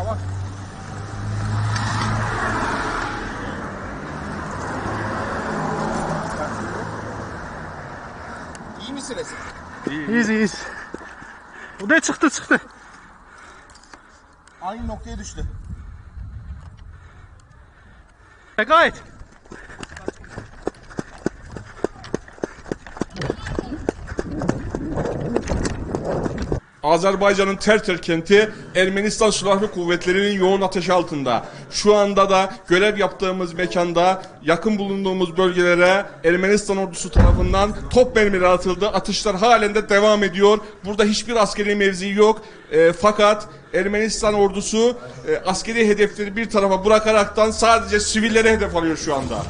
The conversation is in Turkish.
Ama İyi misiniz? İyiyiz iyiyiz. Bu da çıktı çıktı. Aynı noktaya düştü. Gayet. Azerbaycan'ın Terter kenti Ermenistan Silahlı Kuvvetleri'nin yoğun ateşi altında. Şu anda da görev yaptığımız mekanda yakın bulunduğumuz bölgelere Ermenistan ordusu tarafından top mermileri atıldı. Atışlar halen de devam ediyor. Burada hiçbir askeri mevzi yok. E, fakat Ermenistan ordusu e, askeri hedefleri bir tarafa bırakaraktan sadece sivillere hedef alıyor şu anda.